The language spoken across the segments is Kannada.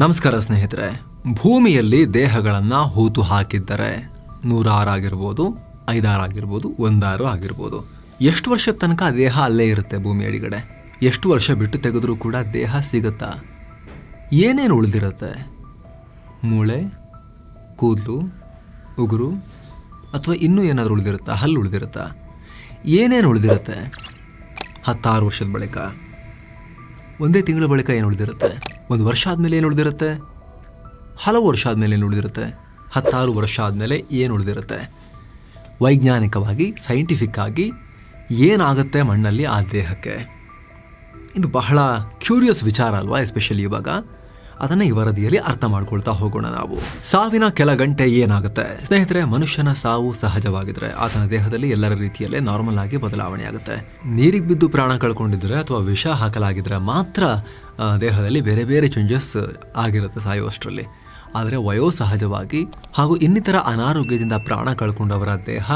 ನಮಸ್ಕಾರ ಸ್ನೇಹಿತರೆ. ಭೂಮಿಯಲ್ಲಿ ದೇಹಗಳನ್ನು ಹೂತು ಹಾಕಿದ್ದರೆ ನೂರಾರು ಆಗಿರ್ಬೋದು ಐದಾರು ಆಗಿರ್ಬೋದು ಒಂದಾರು ಆಗಿರ್ಬೋದು. ಎಷ್ಟು ವರ್ಷದ ತನಕ ದೇಹ ಅಲ್ಲೇ ಇರುತ್ತೆ ಭೂಮಿ ಅಡಿಗಡೆ? ಎಷ್ಟು ವರ್ಷ ಬಿಟ್ಟು ತೆಗೆದ್ರೂ ಕೂಡ ದೇಹ ಸಿಗುತ್ತಾ? ಏನೇನು ಉಳಿದಿರುತ್ತೆ? ಮೂಳೆ, ಕೂದಲು, ಉಗುರು, ಅಥವಾ ಇನ್ನೂ ಏನಾದರೂ ಉಳಿದಿರುತ್ತಾ? ಹಲ್ಲು ಉಳಿದಿರುತ್ತಾ? ಏನೇನು ಉಳಿದಿರುತ್ತೆ? ಹತ್ತಾರು ವರ್ಷದ ಬಳಿಕ. ಒಂದೇ ತಿಂಗಳ ಬಳಿಕ ಏನು ಉಳಿದಿರುತ್ತೆ? ಒಂದು ವರ್ಷ ಆದಮೇಲೆ ಏನು ಉಳಿದಿರುತ್ತೆ? ಹಲವು ವರ್ಷ ಆದಮೇಲೆ ಏನು ಉಳಿದಿರುತ್ತೆ? ಹತ್ತಾರು ವರ್ಷ ಆದಮೇಲೆ ಏನು ಉಳಿದಿರುತ್ತೆ? ವೈಜ್ಞಾನಿಕವಾಗಿ ಸೈಂಟಿಫಿಕ್ ಆಗಿ ಏನಾಗುತ್ತೆ ಮಣ್ಣಲ್ಲಿ ಆ ದೇಹಕ್ಕೆ? ಇದು ಬಹಳ ಕ್ಯೂರಿಯಸ್ ವಿಚಾರ ಅಲ್ವಾ ಎಸ್ಪೆಷಲಿ ಇವಾಗ? ಅದನ್ನು ಈ ವರದಿಯಲ್ಲಿ ಅರ್ಥ ಮಾಡ್ಕೊಳ್ತಾ ಹೋಗೋಣ ನಾವು. ಸಾವಿನ ಕೆಲ ಗಂಟೆ ಏನಾಗುತ್ತೆ? ಸ್ನೇಹಿತರೆ, ಮನುಷ್ಯನ ಸಾವು ಸಹಜವಾಗಿದ್ರೆ ಆತನ ದೇಹದಲ್ಲಿ ಎಲ್ಲರ ರೀತಿಯಲ್ಲೇ ನಾರ್ಮಲ್ ಆಗಿ ಬದಲಾವಣೆ ಆಗುತ್ತೆ. ನೀರಿಗೆ ಬಿದ್ದು ಪ್ರಾಣ ಕಳ್ಕೊಂಡಿದ್ರೆ ಅಥವಾ ವಿಷ ಹಾಕಲಾಗಿದ್ರೆ ಮಾತ್ರ ದೇಹದಲ್ಲಿ ಬೇರೆ ಬೇರೆ ಚೇಂಜಸ್ ಆಗಿರುತ್ತೆ ಸಾಯುವಷ್ಟರಲ್ಲಿ. ಆದರೆ ವಯೋಸಹಜವಾಗಿ ಹಾಗೂ ಇನ್ನಿತರ ಅನಾರೋಗ್ಯದಿಂದ ಪ್ರಾಣ ಕಳ್ಕೊಂಡವರ ದೇಹ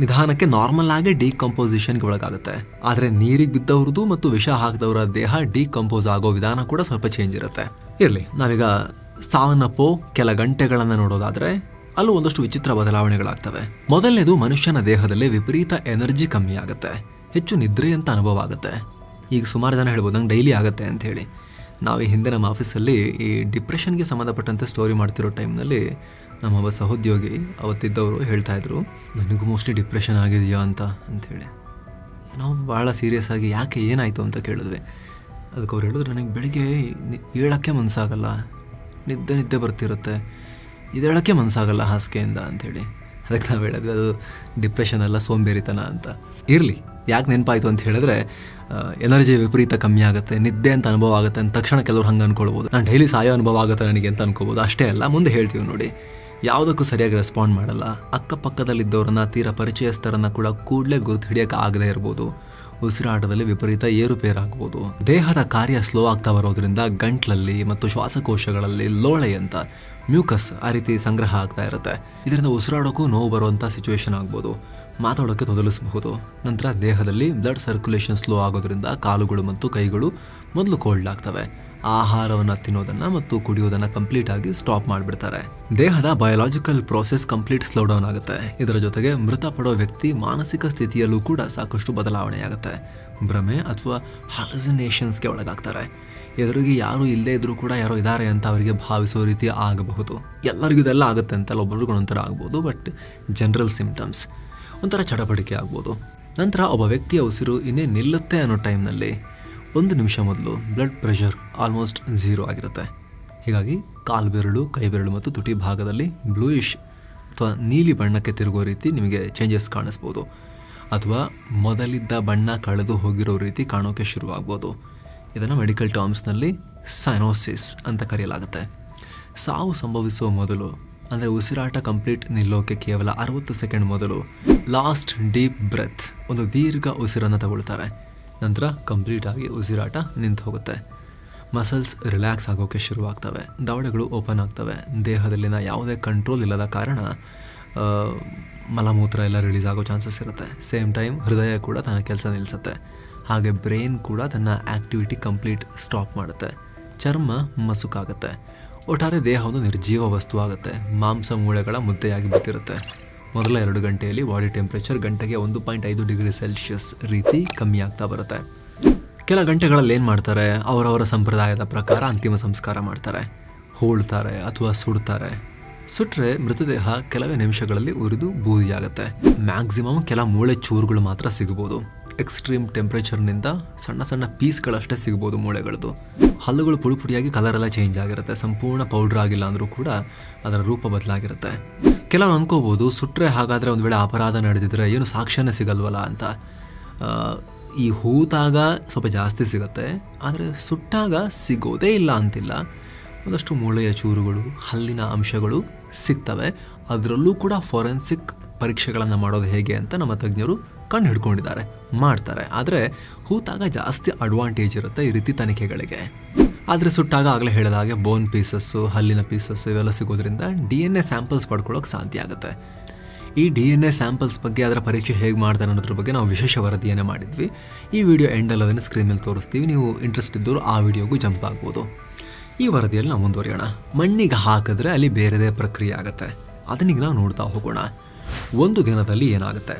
ನಿಧಾನಕ್ಕೆ ನಾರ್ಮಲ್ ಆಗಿ ಡಿಕಂಪೋಸಿಷನ್ಗೆ ಒಳಗಾಗುತ್ತೆ. ಆದರೆ ನೀರಿಗೆ ಬಿದ್ದವ್ರದ್ದು ಮತ್ತು ವಿಷ ಹಾಕಿದವರ ದೇಹ ಡಿಕಂಪೋಸ್ ಆಗೋ ವಿಧಾನ ಕೂಡ ಸ್ವಲ್ಪ ಚೇಂಜ್ ಇರುತ್ತೆ. ಇರಲಿ, ನಾವೀಗ ಸಾವನ್ನಪ್ಪೋ ಕೆಲ ಗಂಟೆಗಳನ್ನು ನೋಡೋದಾದ್ರೆ ಅಲ್ಲೂ ಒಂದಷ್ಟು ವಿಚಿತ್ರ ಬದಲಾವಣೆಗಳಾಗ್ತವೆ. ಮೊದಲನೇದು ಮನುಷ್ಯನ ದೇಹದಲ್ಲಿ ವಿಪರೀತ ಎನರ್ಜಿ ಕಮ್ಮಿ ಆಗುತ್ತೆ. ಹೆಚ್ಚು ನಿದ್ರೆ ಅಂತ ಅನುಭವ ಆಗುತ್ತೆ. ಈಗ ಸುಮಾರು ಜನ ಹೇಳ್ಬೋದು, ನಂಗೆ ಡೈಲಿ ಆಗುತ್ತೆ ಅಂತ ಹೇಳಿ. ನಾವು ಈ ಹಿಂದೆ ನಮ್ಮ ಆಫೀಸಲ್ಲಿ ಈ ಡಿಪ್ರೆಷನ್ಗೆ ಸಂಬಂಧಪಟ್ಟಂತೆ ಸ್ಟೋರಿ ಮಾಡ್ತಿರೋ ಟೈಮ್ನಲ್ಲಿ ನಮ್ಮ ಒಬ್ಬ ಸಹೋದ್ಯೋಗಿ ಅವತ್ತಿದ್ದವರು ಹೇಳ್ತಾ ಇದ್ರು, ನನಗೂ ಮೋಸ್ಟ್ಲಿ ಡಿಪ್ರೆಷನ್ ಆಗಿದೆಯಾ ಅಂತ ಅಂಥೇಳಿ ನಾವು ಭಾಳ ಸೀರಿಯಸ್ ಆಗಿ ಯಾಕೆ ಏನಾಯಿತು ಅಂತ ಕೇಳಿದ್ವಿ. ಅದಕ್ಕೆ ಅವ್ರು ಹೇಳಿದ್ರು, ನನಗೆ ಬೆಳಿಗ್ಗೆ ಹೇಳೋಕ್ಕೆ ಮನಸ್ಸಾಗಲ್ಲ ನಿದ್ದೆ ನಿದ್ದೆ ಬರ್ತಿರುತ್ತೆ, ಇದೇಳೋಕ್ಕೆ ಮನಸ್ಸಾಗಲ್ಲ ಹಾಸಿಗೆಯಿಂದ ಅಂಥೇಳಿ ಅದಕ್ಕೆ ನಾವು ಹೇಳಿದ್ವಿ, ಅದು ಡಿಪ್ರೆಷನ್ ಅಲ್ಲ, ಸೋಂಬೇರಿತನ ಅಂತ. ಇರಲಿ, ಯಾಕೆ ನೆನಪಾಯಿತು ಅಂತ ಹೇಳಿದ್ರೆ ಎನರ್ಜಿ ವಿಪರೀತ ಕಮ್ಮಿ ಆಗುತ್ತೆ, ನಿದ್ದೆ ಅಂತ ಅನುಭವ ಆಗುತ್ತೆ ಅಂತ ತಕ್ಷಣ ಕೆಲವರು ಹಂಗೆ ಅಂದ್ಕೊಳ್ಬೋದು ನಾನು ಡೈಲಿ ಸಾಯೋ ಅನುಭವ ಆಗುತ್ತೆ ನನಗೆ ಅಂತ ಅನ್ಕೋಬೋದು ಅಷ್ಟೇ ಅಲ್ಲ, ಮುಂದೆ ಹೇಳ್ತೀವಿ ನೋಡಿ. ಯಾವುದಕ್ಕೂ ಸರಿಯಾಗಿ ರೆಸ್ಪಾಂಡ್ ಮಾಡಲ್ಲ. ಅಕ್ಕಪಕ್ಕದಲ್ಲಿದ್ದವರನ್ನ, ತೀರ ಪರಿಚಯಸ್ಥರನ್ನ ಕೂಡ ಕೂಡಲೇ ಗುರುತು ಹಿಡಿಯೋಕೆ ಆಗದೇ ಇರ್ಬೋದು. ಉಸಿರಾಟದಲ್ಲಿ ವಿಪರೀತ ಏರುಪೇರಾಗ್ಬೋದು. ದೇಹದ ಕಾರ್ಯ ಸ್ಲೋ ಆಗ್ತಾ ಬರೋದ್ರಿಂದ ಗಂಟ್ಲಲ್ಲಿ ಮತ್ತು ಶ್ವಾಸಕೋಶಗಳಲ್ಲಿ ಲೋಳೆ ಅಂತ ಮ್ಯೂಕಸ್ ಆ ರೀತಿ ಸಂಗ್ರಹ ಆಗ್ತಾ ಇರುತ್ತೆ. ಇದರಿಂದ ಉಸಿರಾಡೋಕ್ಕೂ ನೋವು ಬರುವಂಥ ಸಿಚುವೇಶನ್ ಆಗ್ಬೋದು. ಮಾತಾಡೋಕ್ಕೆ ತೊದಲಿಸಬಹುದು. ನಂತರ ದೇಹದಲ್ಲಿ ಬ್ಲಡ್ ಸರ್ಕ್ಯುಲೇಷನ್ ಸ್ಲೋ ಆಗೋದ್ರಿಂದ ಕಾಲುಗಳು ಮತ್ತು ಕೈಗಳು ಮೊದಲು ಕೋಲ್ಡ್ ಆಗ್ತವೆ. ಆಹಾರವನ್ನು ತಿನ್ನೋದನ್ನ ಮತ್ತು ಕುಡಿಯೋದನ್ನ ಕಂಪ್ಲೀಟ್ ಆಗಿ ಸ್ಟಾಪ್ ಮಾಡಿಬಿಡ್ತಾರೆ. ದೇಹದ biological process complete slow down ಆಗುತ್ತೆ. ಇದರ ಜೊತೆಗೆ ಮೃತಪಡೋ ವ್ಯಕ್ತಿ ಮಾನಸಿಕ ಸ್ಥಿತಿಯಲ್ಲೂ ಕೂಡ ಸಾಕಷ್ಟು ಬದಲಾವಣೆ ಆಗುತ್ತೆ ಭ್ರಮೆ ಅಥವಾ ಹಾಲಸಿನೇಷನ್ಸ್ಗೆ ಒಳಗಾಗ್ತಾರೆ. ಎದುರಿಗೆ ಯಾರು ಇಲ್ಲದೇ ಇದ್ರೂ ಕೂಡ ಯಾರೋ ಇದ್ದಾರೆ ಅಂತ ಅವರಿಗೆ ಭಾವಿಸೋ ರೀತಿ ಆಗಬಹುದು. ಎಲ್ಲರಿಗೂ ಇದೆಲ್ಲ ಆಗುತ್ತೆ ಅಂತಲ್ಲ ಒಬ್ಬರಿಗೂ ಒಂಥರ ಆಗ್ಬೋದು ಬಟ್ ಜನರಲ್ ಸಿಂಪ್ಟಮ್ಸ್ ಒಂಥರ ಚಡಪಡಿಕೆ ಆಗ್ಬೋದು. ನಂತರ ಒಬ್ಬ ವ್ಯಕ್ತಿಯ ಉಸಿರು ಇನ್ನೇ ನಿಲ್ಲುತ್ತೆ ಅನ್ನೋ ಟೈಮ್ನಲ್ಲಿ ಒಂದು ನಿಮಿಷ ಮೊದಲು ಬ್ಲಡ್ ಪ್ರೆಷರ್ ಆಲ್ಮೋಸ್ಟ್ ಝೀರೋ ಆಗಿರುತ್ತೆ. ಹೀಗಾಗಿ ಕಾಲು ಬೆರಳು, ಕೈ ಬೆರಳು ಮತ್ತು ತುಟಿ ಭಾಗದಲ್ಲಿ ಬ್ಲೂಯಿಶ್ ಅಥವಾ ನೀಲಿ ಬಣ್ಣಕ್ಕೆ ತಿರುಗೋ ರೀತಿ ನಿಮಗೆ ಚೇಂಜಸ್ ಕಾಣಿಸ್ಬೋದು. ಅಥವಾ ಮೊದಲಿದ್ದ ಬಣ್ಣ ಕಳೆದು ಹೋಗಿರೋ ರೀತಿ ಕಾಣೋಕೆ ಶುರುವಾಗ್ಬೋದು. ಇದನ್ನು ಮೆಡಿಕಲ್ ಟರ್ಮ್ಸ್ನಲ್ಲಿ ಸೈನೋಸಿಸ್ ಅಂತ ಕರೆಯಲಾಗುತ್ತೆ. ಸಾವು ಸಂಭವಿಸುವ ಮೊದಲು, ಅಂದರೆ ಉಸಿರಾಟ ಕಂಪ್ಲೀಟ್ ನಿಲ್ಲೋಕೆ ಕೇವಲ ಅರವತ್ತು ಸೆಕೆಂಡ್ ಮೊದಲು ಲಾಸ್ಟ್ ಡೀಪ್ ಬ್ರೆತ್ ಒಂದು ದೀರ್ಘ ಉಸಿರನ್ನು ತಗೊಳ್ತಾರೆ. ನಂತರ ಕಂಪ್ಲೀಟ್ ಆಗಿ ಉಸಿರಾಟ ನಿಂತು ಹೋಗುತ್ತೆ. ಮಸಲ್ಸ್ ರಿಲ್ಯಾಕ್ಸ್ ಆಗೋಕ್ಕೆ ಶುರುವಾಗ್ತವೆ. ದವಡೆಗಳು ಓಪನ್ ಆಗ್ತವೆ. ದೇಹದಲ್ಲಿನ ಯಾವುದೇ ಕಂಟ್ರೋಲ್ ಇಲ್ಲದ ಕಾರಣ ಮಲಮೂತ್ರ ಎಲ್ಲ ರಿಲೀಸ್ ಆಗೋ ಚಾನ್ಸಸ್ ಇರುತ್ತೆ. ಸೇಮ್ ಟೈಮ್ ಹೃದಯ ಕೂಡ ತನ್ನ ಕೆಲಸ ನಿಲ್ಲಿಸುತ್ತೆ ಹಾಗೆ ಬ್ರೈನ್ ಕೂಡ ತನ್ನ ಆ್ಯಕ್ಟಿವಿಟಿ ಕಂಪ್ಲೀಟ್ ಸ್ಟಾಪ್ ಮಾಡುತ್ತೆ. ಚರ್ಮ ಮಸುಕಾಗುತ್ತೆ. ಒಟ್ಟಾರೆ ದೇಹ ಒಂದು ನಿರ್ಜೀವ ವಸ್ತು ಆಗುತ್ತೆ. ಮಾಂಸ ಮೂಳೆಗಳ ಮುದ್ದೆಯಾಗಿ ಬಿದ್ದಿರುತ್ತೆ. ಮೊದಲ ಎರಡು ಗಂಟೆಯಲ್ಲಿ ಬಾಡಿ ಟೆಂಪ್ರೇಚರ್ ಗಂಟೆಗೆ ಒಂದು ಪಾಯಿಂಟ್ ಐದು ಡಿಗ್ರಿ ಸೆಲ್ಸಿಯಸ್ ರೀತಿ ಕಮ್ಮಿ ಆಗ್ತಾ ಬರುತ್ತೆ. ಕೆಲ ಗಂಟೆಗಳಲ್ಲಿ ಏನು ಮಾಡ್ತಾರೆ? ಅವರವರ ಸಂಪ್ರದಾಯದ ಪ್ರಕಾರ ಅಂತಿಮ ಸಂಸ್ಕಾರ ಮಾಡ್ತಾರೆ. ಹೋಳ್ತಾರೆ ಅಥವಾ ಸುಡ್ತಾರೆ. ಸುಟ್ಟರೆ ಮೃತದೇಹ ಕೆಲವೇ ನಿಮಿಷಗಳಲ್ಲಿ ಉರಿದು ಬೂದಿಯಾಗುತ್ತೆ. ಮ್ಯಾಕ್ಸಿಮಮ್ ಕೆಲ ಮೂಳೆ ಚೂರುಗಳು ಮಾತ್ರ ಸಿಗ್ಬೋದು ಎಕ್ಸ್ಟ್ರೀಮ್ ಟೆಂಪ್ರೇಚರ್ನಿಂದ ಸಣ್ಣ ಸಣ್ಣ ಪೀಸ್ಗಳಷ್ಟೇ ಸಿಗ್ಬೋದು ಮೂಳೆಗಳದ್ದು. ಹಲ್ಲುಗಳು ಪುಡಿ ಪುಡಿಯಾಗಿ ಕಲರ್ ಎಲ್ಲ ಚೇಂಜ್ ಆಗಿರುತ್ತೆ. ಸಂಪೂರ್ಣ ಪೌಡ್ರ್ ಆಗಿಲ್ಲ ಅಂದರೂ ಕೂಡ ಅದರ ರೂಪ ಬದಲಾಗಿರುತ್ತೆ. ಕೆಲವರು ಅನ್ಕೋಬೋದು ಸುಟ್ಟರೆ ಹಾಗಾದರೆ ಒಂದು ವೇಳೆ ಅಪರಾಧ ನಡೆದಿದ್ರೆ ಏನು ಸಾಕ್ಷ್ಯನೇ ಸಿಗಲ್ವಲ್ಲ ಅಂತ. ಈ ಹೂತಾಗ ಸ್ವಲ್ಪ ಜಾಸ್ತಿ ಸಿಗುತ್ತೆ, ಆದರೆ ಸುಟ್ಟಾಗ ಸಿಗೋದೇ ಇಲ್ಲ ಅಂತಿಲ್ಲ. ಒಂದಷ್ಟು ಮೂಳೆಯ ಚೂರುಗಳು, ಹಲ್ಲಿನ ಅಂಶಗಳು ಸಿಗ್ತವೆ. ಅದರಲ್ಲೂ ಕೂಡ ಫೊರೆನ್ಸಿಕ್ ಪರೀಕ್ಷೆಗಳನ್ನು ಮಾಡೋದು ಹೇಗೆ ಅಂತ ನಮ್ಮ ತಜ್ಞರು ಕಂಡು ಹಿಡ್ಕೊಂಡಿದ್ದಾರೆ, ಮಾಡ್ತಾರೆ. ಆದರೆ ಹೂತಾಗ ಜಾಸ್ತಿ ಅಡ್ವಾಂಟೇಜ್ ಇರುತ್ತೆ ಈ ರೀತಿ ತನಿಖೆಗಳಿಗೆ. ಆದರೆ ಸುಟ್ಟಾಗ ಆಗಲೇ ಹೇಳಿದ ಹಾಗೆ ಬೋನ್ ಪೀಸಸ್ಸು ಹಲ್ಲಿನ ಪೀಸಸ್ಸು ಇವೆಲ್ಲ ಸಿಗೋದ್ರಿಂದ ಡಿ ಎನ್ ಎ ಸ್ಯಾಂಪಲ್ಸ್ ಪಡ್ಕೊಳ್ಳೋಕೆ ಸಾಧ್ಯ ಆಗುತ್ತೆ. ಈ ಡಿ ಎನ್ ಎ ಸ್ಯಾಂಪಲ್ಸ್ ಬಗ್ಗೆ ಅದರ ಪರೀಕ್ಷೆ ಹೇಗೆ ಮಾಡ್ತಾರೆ ಅನ್ನೋದ್ರ ಬಗ್ಗೆ ನಾವು ವಿಶೇಷ ವರದಿಯನ್ನು ಮಾಡಿದ್ವಿ. ಈ ವಿಡಿಯೋ ಎಂಡಲ್ಲಿ ಅದನ್ನು ಸ್ಕ್ರೀನ್ ಮೇಲೆ ತೋರಿಸ್ತೀವಿ. ನೀವು ಇಂಟ್ರೆಸ್ಟ್ ಇದ್ದವರು ಆ ವಿಡಿಯೋಗೂ ಜಂಪ್ ಆಗ್ಬೋದು. ಈ ವರದಿಯಲ್ಲಿ ನಾವು ಮುಂದುವರಿಯೋಣ. ಮಣ್ಣಿಗೆ ಹಾಕಿದ್ರೆ ಅಲ್ಲಿ ಬೇರೆದೇ ಪ್ರಕ್ರಿಯೆ ಆಗುತ್ತೆ. ಅದನ್ನೀಗ ನಾವು ನೋಡ್ತಾ ಹೋಗೋಣ. ಒಂದು ದಿನದಲ್ಲಿ ಏನಾಗುತ್ತೆ?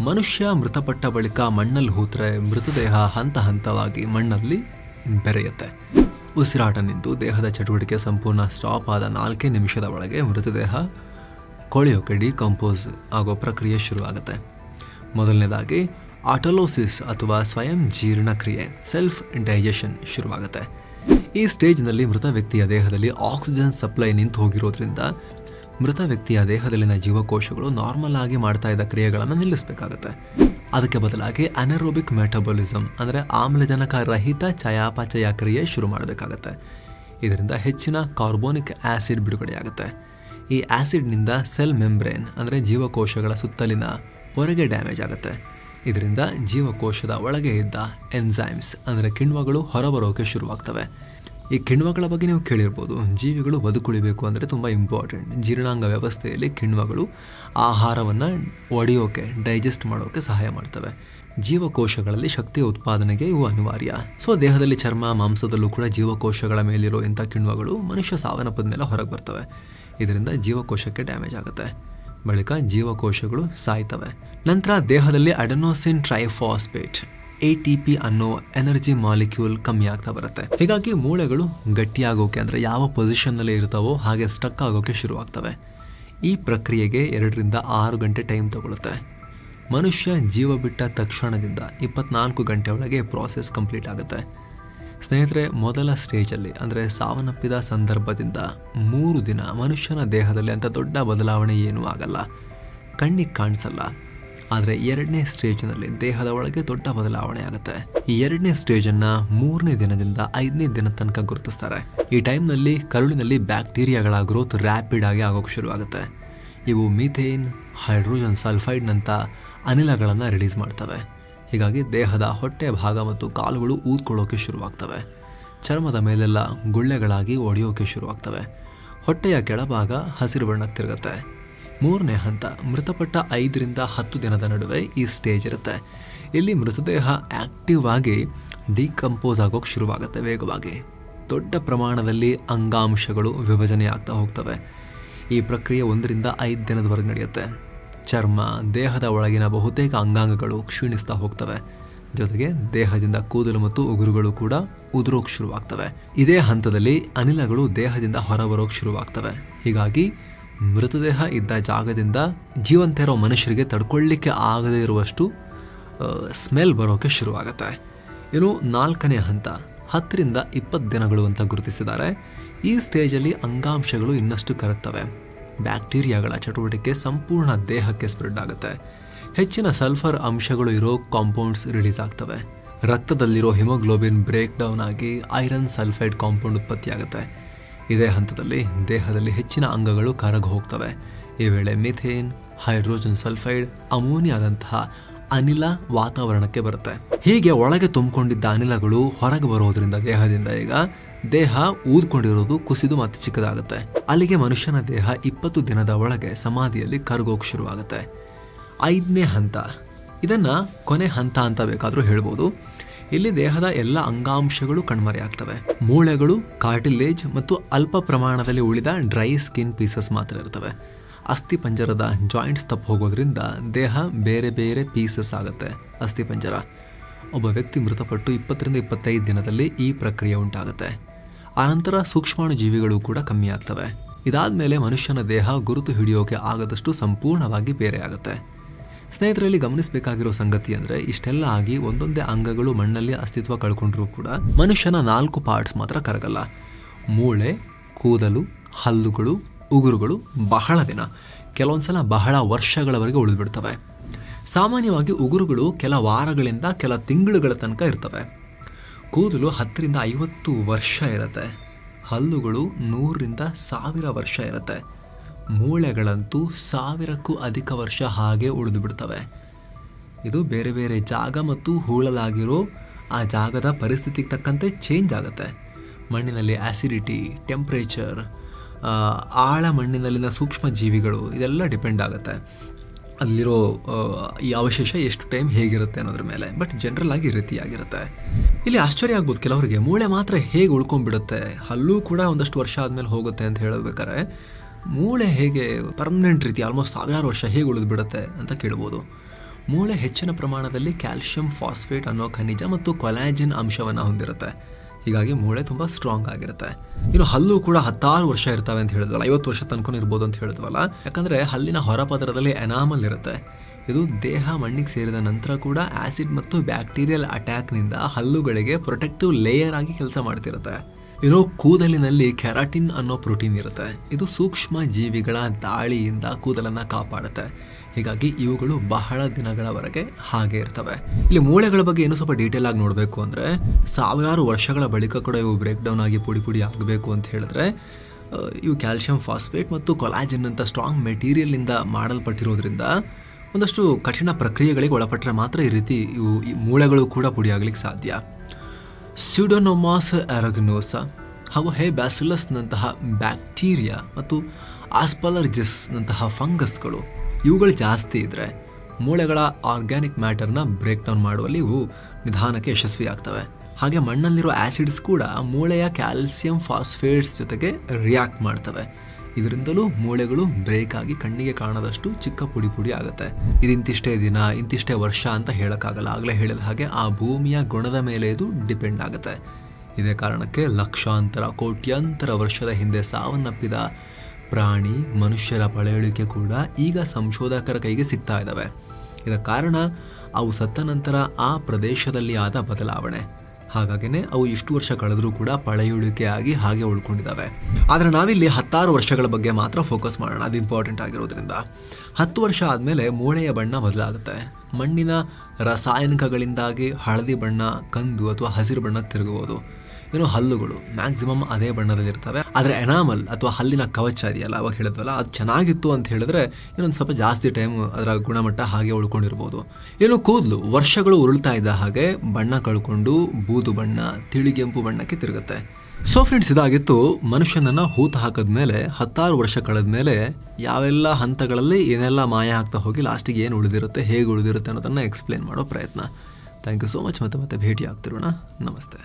ಮನುಷ್ಯ ಮೃತಪಟ್ಟ ಬಳಿಕ ಮಣ್ಣಲ್ಲಿ ಹೂತ್ರೆ ಮೃತದೇಹ ಹಂತ ಹಂತವಾಗಿ ಮಣ್ಣಲ್ಲಿ ಬೆರೆಯುತ್ತೆ. ಉಸಿರಾಟ ನಿಂತು ದೇಹದ ಚಟುವಟಿಕೆ ಸಂಪೂರ್ಣ ಸ್ಟಾಪ್ ಆದ ನಾಲ್ಕೇ ನಿಮಿಷದ ಒಳಗೆ ಮೃತದೇಹ ಕೊಳೆಯೋಕೆ ಡಿಕಂಪೋಸ್ ಆಗೋ ಪ್ರಕ್ರಿಯೆ ಶುರುವಾಗುತ್ತೆ. ಮೊದಲನೇದಾಗಿ, ಆಟಲೋಸಿಸ್ ಅಥವಾ ಸ್ವಯಂ ಜೀರ್ಣಕ್ರಿಯೆ, ಸೆಲ್ಫ್ ಡೈಜೆಷನ್ ಶುರುವಾಗುತ್ತೆ. ಈ ಸ್ಟೇಜ್ನಲ್ಲಿ ಮೃತ ವ್ಯಕ್ತಿಯ ದೇಹದಲ್ಲಿ ಆಕ್ಸಿಜನ್ ಸಪ್ಲೈ ನಿಂತು ಹೋಗಿರೋದ್ರಿಂದ ಮೃತ ವ್ಯಕ್ತಿಯ ದೇಹದಲ್ಲಿನ ಜೀವಕೋಶಗಳು ನಾರ್ಮಲ್ ಆಗಿ ಮಾಡ್ತಾ ಇದ್ದ ಕ್ರಿಯೆಗಳನ್ನು ನಿಲ್ಲಿಸಬೇಕಾಗತ್ತೆ. ಅದಕ್ಕೆ ಬದಲಾಗಿ ಅನರೋಬಿಕ್ ಮೆಟಬಾಲಿಸಮ್ ಅಂದರೆ ಆಮ್ಲಜನಕ ರಹಿತ ಚಯಾಪಚಯ ಕ್ರಿಯೆ ಶುರು ಮಾಡಬೇಕಾಗತ್ತೆ. ಇದರಿಂದ ಹೆಚ್ಚಿನ ಕಾರ್ಬೋನಿಕ್ ಆಸಿಡ್ ಬಿಡುಗಡೆಯಾಗುತ್ತೆ. ಈ ಆ್ಯಸಿಡ್ನಿಂದ ಸೆಲ್ ಮೆಂಬ್ರೇನ್ ಅಂದರೆ ಜೀವಕೋಶಗಳ ಸುತ್ತಲಿನ ಹೊರಗೆ ಡ್ಯಾಮೇಜ್ ಆಗುತ್ತೆ. ಇದರಿಂದ ಜೀವಕೋಶದ ಒಳಗೆ ಇದ್ದ ಎನ್ಸೈಮ್ಸ್ ಅಂದರೆ ಕಿಣ್ವಗಳು ಹೊರಬರೋಕೆ ಶುರುವಾಗ್ತವೆ. ಈ ಕಿಣ್ವಗಳ ಬಗ್ಗೆ ನೀವು ಕೇಳಿರ್ಬೋದು. ಜೀವಿಗಳು ಬದುಕುಳಿಬೇಕು ಅಂದರೆ ತುಂಬ ಇಂಪಾರ್ಟೆಂಟ್ ಜೀರ್ಣಾಂಗ ವ್ಯವಸ್ಥೆಯಲ್ಲಿ ಕಿಣ್ವಗಳು ಆಹಾರವನ್ನು ಒಡೆಯೋಕೆ ಡೈಜೆಸ್ಟ್ ಮಾಡೋಕೆ ಸಹಾಯ ಮಾಡ್ತವೆ. ಜೀವಕೋಶಗಳಲ್ಲಿ ಶಕ್ತಿಯ ಉತ್ಪಾದನೆಗೆ ಇವು ಅನಿವಾರ್ಯ. ಸೊ, ದೇಹದಲ್ಲಿ ಚರ್ಮ, ಮಾಂಸದಲ್ಲೂ ಕೂಡ ಜೀವಕೋಶಗಳ ಮೇಲಿರೋ ಇಂಥ ಕಿಣ್ವಗಳು ಮನುಷ್ಯ ಸಾವನ್ನಪ್ಪದ ಮೇಲೆ ಹೊರಗೆ ಬರ್ತವೆ. ಇದರಿಂದ ಜೀವಕೋಶಕ್ಕೆ ಡ್ಯಾಮೇಜ್ ಆಗುತ್ತೆ. ಬಳಿಕ ಜೀವಕೋಶಗಳು ಸಾಯ್ತವೆ. ನಂತರ ದೇಹದಲ್ಲಿ adenosine triphosphate A T P ಅನ್ನೋ ಎನರ್ಜಿ ಮಾಲಿಕ್ಯೂಲ್ ಕಮ್ಮಿ ಆಗ್ತಾ ಬರುತ್ತೆ. ಹೀಗಾಗಿ ಮೂಳೆಗಳು ಗಟ್ಟಿಯಾಗೋಕೆ ಅಂದರೆ ಯಾವ ಪೊಸಿಷನ್ನಲ್ಲಿ ಇರ್ತಾವೋ ಹಾಗೆ ಸ್ಟಕ್ ಆಗೋಕೆ ಶುರುವಾಗ್ತವೆ ಈ ಪ್ರಕ್ರಿಯೆಗೆ ಎರಡರಿಂದ ಆರು ಗಂಟೆ ಟೈಮ್ ತಗೊಳುತ್ತೆ. ಮನುಷ್ಯ ಜೀವ ಬಿಟ್ಟ ತಕ್ಷಣದಿಂದ ಇಪ್ಪತ್ನಾಲ್ಕು ಗಂಟೆ ಒಳಗೆ ಪ್ರಾಸೆಸ್ ಕಂಪ್ಲೀಟ್ ಆಗುತ್ತೆ. ಸ್ನೇಹಿತರೆ, ಮೊದಲ ಸ್ಟೇಜಲ್ಲಿ ಅಂದರೆ ಸಾವನ್ನಪ್ಪಿದ ಸಂದರ್ಭದಿಂದ ಮೂರು ದಿನ ಮನುಷ್ಯನ ದೇಹದಲ್ಲಿ ಅಂಥ ದೊಡ್ಡ ಬದಲಾವಣೆ ಏನೂ ಆಗಲ್ಲ. ಕಣ್ಣಿಗೆ ಕಾಣಿಸಲ್ಲ. ಆದರೆ ಎರಡನೇ ಸ್ಟೇಜ್ನಲ್ಲಿ ದೇಹದ ಒಳಗೆ ದೊಡ್ಡ ಬದಲಾವಣೆ ಆಗುತ್ತೆ. ಈ ಎರಡನೇ ಸ್ಟೇಜನ್ನು ಮೂರನೇ ದಿನದಿಂದ ಐದನೇ ದಿನ ತನಕ ಗುರುತಿಸ್ತಾರೆ. ಈ ಟೈಮ್ನಲ್ಲಿ ಕರುಳಿನಲ್ಲಿ ಬ್ಯಾಕ್ಟೀರಿಯಾಗಳ ಗ್ರೋತ್ ರ್ಯಾಪಿಡ್ ಆಗಿ ಆಗೋಕೆ ಶುರುವಾಗುತ್ತೆ. ಇವು ಮೀಥೇನ್, ಹೈಡ್ರೋಜನ್ ಸಲ್ಫೈಡ್ನಂಥ ಅನಿಲಗಳನ್ನು ರಿಲೀಸ್ ಮಾಡ್ತವೆ. ಹೀಗಾಗಿ ದೇಹದ ಹೊಟ್ಟೆ ಭಾಗ ಮತ್ತು ಕಾಲುಗಳು ಊದ್ಕೊಳ್ಳೋಕೆ ಶುರುವಾಗ್ತವೆ. ಚರ್ಮದ ಮೇಲೆಲ್ಲ ಗುಳ್ಳೆಗಳಾಗಿ ಒಡೆಯೋಕೆ ಶುರುವಾಗ್ತವೆ. ಹೊಟ್ಟೆಯ ಕೆಳಭಾಗ ಹಸಿರು ಬಣ್ಣಕ್ಕೆ ತಿರುಗುತ್ತೆ. ಮೂರನೇ ಹಂತ, ಮೃತಪಟ್ಟ ಐದರಿಂದ ಹತ್ತು ದಿನದ ನಡುವೆ ಈ ಸ್ಟೇಜ್ ಇರುತ್ತೆ. ಇಲ್ಲಿ ಮೃತದೇಹ ಆಕ್ಟಿವ್ ಆಗಿ ಡಿಕಂಪೋಸ್ ಆಗೋಕೆ ಶುರುವಾಗುತ್ತೆ ವೇಗವಾಗಿ. ದೊಡ್ಡ ಪ್ರಮಾಣದಲ್ಲಿ ಅಂಗಾಂಶಗಳು ವಿಭಜನೆ ಆಗ್ತಾ ಹೋಗ್ತವೆ. ಈ ಪ್ರಕ್ರಿಯೆ ಒಂದರಿಂದ ಐದು ದಿನದವರೆಗೆ ನಡೆಯುತ್ತೆ. ಚರ್ಮ, ದೇಹದ ಒಳಗಿನ ಬಹುತೇಕ ಅಂಗಾಂಗಗಳು ಕ್ಷೀಣಿಸ್ತಾ ಹೋಗ್ತವೆ. ಜೊತೆಗೆ ದೇಹದಿಂದ ಕೂದಲು ಮತ್ತು ಉಗುರುಗಳು ಕೂಡ ಉದುರೋಕ್ ಶುರುವಾಗ್ತವೆ. ಇದೇ ಹಂತದಲ್ಲಿ ಅನಿಲಗಳು ದೇಹದಿಂದ ಹೊರಬರೋಕ್ ಶುರುವಾಗ್ತವೆ. ಹೀಗಾಗಿ ಮೃತದೇಹ ಇದ್ದ ಜಾಗದಿಂದ ಜೀವಂತ ಇರೋ ಮನುಷ್ಯರಿಗೆ ತಡ್ಕೊಳ್ಳಿಕ್ಕೆ ಆಗದೇ ಇರುವಷ್ಟು ಸ್ಮೆಲ್ ಬರೋಕೆ ಶುರುವಾಗುತ್ತೆ. ಇನ್ನು ನಾಲ್ಕನೇ ಹಂತ, ಹತ್ತರಿಂದ ಇಪ್ಪತ್ತು ದಿನಗಳು ಅಂತ ಗುರುತಿಸಿದ್ದಾರೆ. ಈ ಸ್ಟೇಜಲ್ಲಿ ಅಂಗಾಂಶಗಳು ಇನ್ನಷ್ಟು ಕರುತ್ತವೆ ಬ್ಯಾಕ್ಟೀರಿಯಾಗಳ ಚಟುವಟಿಕೆ ಸಂಪೂರ್ಣ ದೇಹಕ್ಕೆ ಸ್ಪ್ರೆಡ್ ಆಗುತ್ತೆ. ಹೆಚ್ಚಿನ ಸಲ್ಫರ್ ಅಂಶಗಳು ಇರೋ ಕಾಂಪೌಂಡ್ಸ್ ರಿಲೀಸ್ ಆಗ್ತವೆ. ರಕ್ತದಲ್ಲಿರೋ ಹಿಮೋಗ್ಲೋಬಿನ್ ಬ್ರೇಕ್ ಡೌನ್ ಆಗಿ ಐರನ್ ಸಲ್ಫೈಡ್ ಕಾಂಪೌಂಡ್ ಉತ್ಪತ್ತಿಯಾಗುತ್ತೆ. ಇದೇ ಹಂತದಲ್ಲಿ ದೇಹದಲ್ಲಿ ಹೆಚ್ಚಿನ ಅಂಗಗಳು ಕರಗಿ ಹೋಗ್ತವೆ. ಈ ವೇಳೆ ಮಿಥೇನ್, ಹೈಡ್ರೋಜನ್ ಸಲ್ಫೈಡ್, ಅಮೋನಿಯಾದಂತಹ ಅನಿಲ ವಾತಾವರಣಕ್ಕೆ ಬರುತ್ತೆ. ಹೀಗೆ ಒಳಗೆ ತುಂಬಿಕೊಂಡಿದ್ದ ಅನಿಲಗಳು ಹೊರಗೆ ಬರೋದ್ರಿಂದ ದೇಹದಿಂದ ಈಗ ದೇಹ ಊದ್ಕೊಂಡಿರೋದು ಕುಸಿದು ಮತ್ತೆ ಚಿಕ್ಕದಾಗುತ್ತೆ. ಅಲ್ಲಿಗೆ ಮನುಷ್ಯನ ದೇಹ ಇಪ್ಪತ್ತು ದಿನದ ಒಳಗೆ ಸಮಾಧಿಯಲ್ಲಿ ಕರಗೋಕ್ ಶುರುವಾಗುತ್ತೆ. ಐದನೇ ಹಂತ. ಇದನ್ನ ಕೊನೆ ಹಂತ ಅಂತ ಬೇಕಾದರೂ ಹೇಳ್ಬೋದು. ಇಲ್ಲಿ ದೇಹದ ಎಲ್ಲ ಅಂಗಾಂಶಗಳು ಕಣ್ಮರೆಯಾಗ್ತವೆ. ಮೂಳೆಗಳು ಕಾರ್ಟಿಲೇಜ್ ಮತ್ತು ಅಲ್ಪ ಪ್ರಮಾಣದಲ್ಲಿ ಉಳಿದ ಡ್ರೈ ಸ್ಕಿನ್ ಪೀಸಸ್ ಮಾತ್ರ ಇರ್ತವೆ. ಅಸ್ಥಿ ಪಂಜರದ ಜಾಯಿಂಟ್ಸ್ ತಪ್ಪು ಹೋಗೋದ್ರಿಂದ ದೇಹ ಬೇರೆ ಬೇರೆ ಪೀಸಸ್ ಆಗುತ್ತೆ. ಅಸ್ಥಿ ಪಂಜರ. ಒಬ್ಬ ವ್ಯಕ್ತಿ ಮೃತಪಟ್ಟು ಇಪ್ಪತ್ತರಿಂದ ಇಪ್ಪತ್ತೈದು ದಿನದಲ್ಲಿ ಈ ಪ್ರಕ್ರಿಯೆ ಉಂಟಾಗುತ್ತೆ. ಆನಂತರ ಸೂಕ್ಷ್ಮಾಣು ಜೀವಿಗಳು ಕೂಡ ಕಮ್ಮಿ ಆಗ್ತವೆ. ಇದಾದ ಮೇಲೆ ಮನುಷ್ಯನ ದೇಹ ಗುರುತು ಹಿಡಿಯೋಕೆ ಆಗದಷ್ಟು ಸಂಪೂರ್ಣವಾಗಿ ಬೇರೆ ಆಗುತ್ತೆ ಸ್ನೇಹಿತರಲ್ಲಿ ಗಮನಿಸಬೇಕಾಗಿರೋ ಸಂಗತಿ ಅಂದ್ರೆ ಇಷ್ಟೆಲ್ಲ ಆಗಿ ಒಂದೊಂದೇ ಅಂಗಗಳು ಮಣ್ಣಲ್ಲಿ ಅಸ್ತಿತ್ವ ಕಳ್ಕೊಂಡ್ರೂ ಕೂಡ ಮನುಷ್ಯನ ನಾಲ್ಕು ಪಾರ್ಟ್ಸ್ ಮಾತ್ರ ಕರಗಲ್ಲ. ಮೂಳೆ, ಕೂದಲು, ಹಲ್ಲುಗಳು, ಉಗುರುಗಳು ಬಹಳ ದಿನ, ಕೆಲವೊಂದ್ಸಲ ಬಹಳ ವರ್ಷಗಳವರೆಗೆ ಉಳಿದ್ಬಿಡ್ತವೆ. ಸಾಮಾನ್ಯವಾಗಿ ಉಗುರುಗಳು ಕೆಲ ವಾರಗಳಿಂದ ಕೆಲ ತಿಂಗಳುಗಳ ತನಕ ಇರ್ತವೆ. ಕೂದಲು ಹತ್ತರಿಂದ ಐವತ್ತು ವರ್ಷ ಇರುತ್ತೆ. ಹಲ್ಲುಗಳು ನೂರರಿಂದ ಸಾವಿರ ವರ್ಷ ಇರುತ್ತೆ. ಮೂಳೆಗಳಂತೂ ಸಾವಿರಕ್ಕೂ ಅಧಿಕ ವರ್ಷ ಹಾಗೆ ಉಳಿದು ಬಿಡ್ತವೆ. ಇದು ಬೇರೆ ಬೇರೆ ಜಾಗ ಮತ್ತು ಹೂಳಲಾಗಿರೋ ಆ ಜಾಗದ ಪರಿಸ್ಥಿತಿಗೆ ತಕ್ಕಂತೆ ಚೇಂಜ್ ಆಗುತ್ತೆ. ಮಣ್ಣಿನಲ್ಲಿ ಆ್ಯಸಿಡಿಟಿ ಟೆಂಪ್ರೇಚರ್ ಆಳ ಮಣ್ಣಿನಲ್ಲಿನ ಸೂಕ್ಷ್ಮ ಜೀವಿಗಳು ಇದೆಲ್ಲ ಡಿಪೆಂಡ್ ಆಗುತ್ತೆ. ಅಲ್ಲಿರೋ ಈ ಅವಶೇಷ ಎಷ್ಟು ಟೈಮ್ ಹೇಗಿರುತ್ತೆ ಅನ್ನೋದ್ರ ಮೇಲೆ. ಬಟ್ ಜನರಲ್ ಆಗಿ ರೀತಿಯಾಗಿರುತ್ತೆ ಇಲ್ಲಿ ಆಶ್ಚರ್ಯ ಆಗ್ಬೋದು ಕೆಲವರಿಗೆ. ಮೂಳೆ ಮಾತ್ರ ಹೇಗೆ ಉಳ್ಕೊಂಡ್ಬಿಡುತ್ತೆ? ಅಲ್ಲೂ ಕೂಡ ಒಂದಷ್ಟು ವರ್ಷ ಆದಮೇಲೆ ಹೋಗುತ್ತೆ ಅಂತ ಹೇಳಬೇಕಾರೆ ಮೂಳೆ ಹೇಗೆ ಪರ್ಮನೆಂಟ್ ರೀತಿ ಆಲ್ಮೋಸ್ಟ್ ಸಾವಿರಾರು ವರ್ಷ ಹೇಗೆ ಉಳಿದು ಬಿಡುತ್ತೆ ಅಂತ ಕೇಳ್ಬೋದು. ಮೂಳೆ ಹೆಚ್ಚಿನ ಪ್ರಮಾಣದಲ್ಲಿ ಕ್ಯಾಲ್ಶಿಯಂ ಫಾಸ್ಫೇಟ್ ಅನ್ನೋ ಖನಿಜ ಮತ್ತು ಕೊಲಾಜಿನ್ ಅಂಶವನ್ನು ಹೊಂದಿರುತ್ತೆ. ಹೀಗಾಗಿ ಮೂಳೆ ತುಂಬ ಸ್ಟ್ರಾಂಗ್ ಆಗಿರುತ್ತೆ. ಇನ್ನು ಹಲ್ಲು ಕೂಡ ಹತ್ತಾರು ವರ್ಷ ಇರ್ತವೆ ಅಂತ ಹೇಳಿದ್ವಲ್ಲ, ಐವತ್ತು ವರ್ಷ ತನಕ ಇರ್ಬೋದು ಅಂತ ಹೇಳಿದ್ವಲ್ಲ. ಯಾಕಂದರೆ ಹಲ್ಲಿನ ಹೊರಪದರದಲ್ಲಿ ಎನಾಮಲ್ ಇರುತ್ತೆ. ಇದು ದೇಹ ಮಣ್ಣಿಗೆ ಸೇರಿದ ನಂತರ ಕೂಡ ಆ್ಯಸಿಡ್ ಮತ್ತು ಬ್ಯಾಕ್ಟೀರಿಯಲ್ ಅಟ್ಯಾಕ್ನಿಂದ ಹಲ್ಲುಗಳಿಗೆ ಪ್ರೊಟೆಕ್ಟಿವ್ ಲೇಯರ್ ಆಗಿ ಕೆಲಸ ಮಾಡ್ತಿರುತ್ತೆ. ಇನ್ನು ಕೂದಲಿನಲ್ಲಿ ಕೆರಾಟಿನ್ ಅನ್ನೋ ಪ್ರೋಟೀನ್ ಇರುತ್ತೆ. ಇದು ಸೂಕ್ಷ್ಮ ಜೀವಿಗಳ ದಾಳಿಯಿಂದ ಕೂದಲನ್ನು ಕಾಪಾಡುತ್ತೆ. ಹೀಗಾಗಿ ಇವುಗಳು ಬಹಳ ದಿನಗಳವರೆಗೆ ಹಾಗೆ ಇರ್ತವೆ. ಇಲ್ಲಿ ಮೂಳೆಗಳ ಬಗ್ಗೆ ಏನು ಸ್ವಲ್ಪ ಡೀಟೇಲ್ ಆಗಿ ನೋಡಬೇಕು ಅಂದರೆ, ಸಾವಿರಾರು ವರ್ಷಗಳ ಬಳಿಕ ಕೂಡ ಇವು ಬ್ರೇಕ್ ಡೌನ್ ಆಗಿ ಪುಡಿ ಪುಡಿ ಆಗಬೇಕು ಅಂತ ಹೇಳಿದ್ರೆ ಇವು ಕ್ಯಾಲ್ಶಿಯಂ ಫಾಸ್ಫೇಟ್ ಮತ್ತು ಕೊಲಾಜಿನ್ ಅಂತ ಸ್ಟ್ರಾಂಗ್ ಮೆಟೀರಿಯಲ್ನಿಂದ ಮಾಡಲ್ಪಟ್ಟಿರೋದ್ರಿಂದ ಒಂದಷ್ಟು ಕಠಿಣ ಪ್ರಕ್ರಿಯೆಗಳಿಗೆ ಒಳಪಟ್ಟರೆ ಮಾತ್ರ ಈ ರೀತಿ ಇವು ಈ ಮೂಳೆಗಳು ಕೂಡ ಪುಡಿಯಾಗಲಿಕ್ಕೆ ಸಾಧ್ಯ. ಸ್ಯೂಡೋನೊಮಾಸ್ ಅರಗ್ನೋಸ ಹಾಗೂ ಹೇ ಬ್ಯಾಸಿಲಸ್ನಂತಹ ಬ್ಯಾಕ್ಟೀರಿಯಾ ಮತ್ತು ಆಸ್ಪಲರ್ಜಿಸ್ನಂತಹ ಫಂಗಸ್ಗಳು, ಇವುಗಳು ಜಾಸ್ತಿ ಇದ್ದರೆ ಮೂಳೆಗಳ ಆರ್ಗ್ಯಾನಿಕ್ ಮ್ಯಾಟರ್ನ ಬ್ರೇಕ್ ಡೌನ್ ಮಾಡುವಲ್ಲಿ ಇವು ನಿಧಾನಕ್ಕೆ ಯಶಸ್ವಿ ಆಗ್ತವೆ ಹಾಗೆ ಮಣ್ಣಲ್ಲಿರೋ ಆ್ಯಸಿಡ್ಸ್ ಕೂಡ ಮೂಳೆಯ ಕ್ಯಾಲ್ಸಿಯಂ ಫಾಸ್ಫೇಟ್ಸ್ ಜೊತೆಗೆ ರಿಯಾಕ್ಟ್ ಮಾಡ್ತವೆ. ಇದರಿಂದಲೂ ಮೂಳೆಗಳು ಬ್ರೇಕ್ ಆಗಿ ಕಣ್ಣಿಗೆ ಕಾಣದಷ್ಟು ಚಿಕ್ಕ ಪುಡಿ ಪುಡಿ ಆಗುತ್ತೆ. ಇದಿಂತಿಷ್ಟೇ ದಿನ, ಇಂತಿಷ್ಟೇ ವರ್ಷ ಅಂತ ಹೇಳೋಕ್ಕಾಗಲ್ಲ. ಆಗಲೇ ಹೇಳಿದ ಹಾಗೆ ಆ ಭೂಮಿಯ ಗುಣದ ಮೇಲೆ ಇದು ಡಿಪೆಂಡ್ ಆಗುತ್ತೆ. ಇದೇ ಕಾರಣಕ್ಕೆ ಲಕ್ಷಾಂತರ, ಕೋಟ್ಯಾಂತರ ವರ್ಷದ ಹಿಂದೆ ಸಾವನ್ನಪ್ಪಿದ ಪ್ರಾಣಿ, ಮನುಷ್ಯರ ಪಳೆಯುಳಿಕೆ ಕೂಡ ಈಗ ಸಂಶೋಧಕರ ಕೈಗೆ ಸಿಗ್ತಾ ಇದ್ದಾವೆ ಇದಕ್ಕೆ ಕಾರಣ ಅವು ಸತ್ತ ನಂತರ ಆ ಪ್ರದೇಶದಲ್ಲಿ ಆದ ಬದಲಾವಣೆ. ಹಾಗಾಗಿನೇ ಅವು ಇಷ್ಟು ವರ್ಷ ಕಳೆದರೂ ಕೂಡ ಪಳೆಯುಳಿಕೆ ಆಗಿ ಹಾಗೆ ಉಳ್ಕೊಂಡಿದ್ದಾವೆ. ಆದರೆ ನಾವಿಲ್ಲಿ ಹತ್ತಾರು ವರ್ಷಗಳ ಬಗ್ಗೆ ಮಾತ್ರ ಫೋಕಸ್ ಮಾಡೋಣ. ಅದು ಇಂಪಾರ್ಟೆಂಟ್ ಆಗಿರೋದ್ರಿಂದ. ಹತ್ತು ವರ್ಷ ಆದಮೇಲೆ ಮೂಳೆಯ ಬಣ್ಣ ಬದಲಾಗುತ್ತೆ. ಮಣ್ಣಿನ ರಾಸಾಯನಿಕಗಳಿಂದಾಗಿ ಹಳದಿ ಬಣ್ಣ ಕಂದು ಅಥವಾ ಹಸಿರು ಬಣ್ಣ ತಿರುಗಬಹುದು ಇನ್ನು ಹಲ್ಲುಗಳು. ಮ್ಯಾಕ್ಸಿಮಮ್ ಅದೇ ಬಣ್ಣದಲ್ಲಿರ್ತವೆ ಆದರೆ ಎನಾಮಲ್ ಅಥವಾ ಹಲ್ಲಿನ ಕವಚ ಇದೆಯಲ್ಲ, ಅವಾಗ ಹೇಳಿದ್ವಲ್ಲ, ಅದು ಚೆನ್ನಾಗಿತ್ತು ಅಂತ ಹೇಳಿದ್ರೆ ಇನ್ನೊಂದು ಸ್ವಲ್ಪ ಜಾಸ್ತಿ ಟೈಮ್ ಅದರ ಗುಣಮಟ್ಟ ಹಾಗೆ ಉಳ್ಕೊಂಡಿರ್ಬೋದು. ಏನು ಕೂದಲು ವರ್ಷಗಳು ಉರುಳ್ತಾ ಇದ್ದ ಹಾಗೆ ಬಣ್ಣ ಕಳ್ಕೊಂಡು ಬೂದು ಬಣ್ಣ ತಿಳಿಗೆಂಪು ಬಣ್ಣಕ್ಕೆ ತಿರುಗುತ್ತೆ. ಸೊ ಫ್ರೆಂಡ್ಸ್ ಇದಾಗಿತ್ತು ಮನುಷ್ಯನನ್ನ ಹೂತು ಹಾಕಿದ್ಮೇಲೆ ಹತ್ತಾರು ವರ್ಷ ಕಳೆದ ಮೇಲೆ ಯಾವೆಲ್ಲ ಹಂತಗಳಲ್ಲಿ ಏನೆಲ್ಲ ಮಾಯ ಆಗ್ತಾ ಹೋಗಿ ಲಾಸ್ಟಿಗೆ ಏನು ಉಳಿದಿರುತ್ತೆ, ಹೇಗೆ ಉಳಿದಿರುತ್ತೆ ಅನ್ನೋದನ್ನ ಎಕ್ಸ್ಪ್ಲೇನ್ ಮಾಡೋ ಪ್ರಯತ್ನ. ಥ್ಯಾಂಕ್ ಯು ಸೋ ಮಚ್ ಮತ್ತೆ ಮತ್ತೆ ಭೇಟಿ ಆಗ್ತಿರೋಣ ನಮಸ್ತೆ.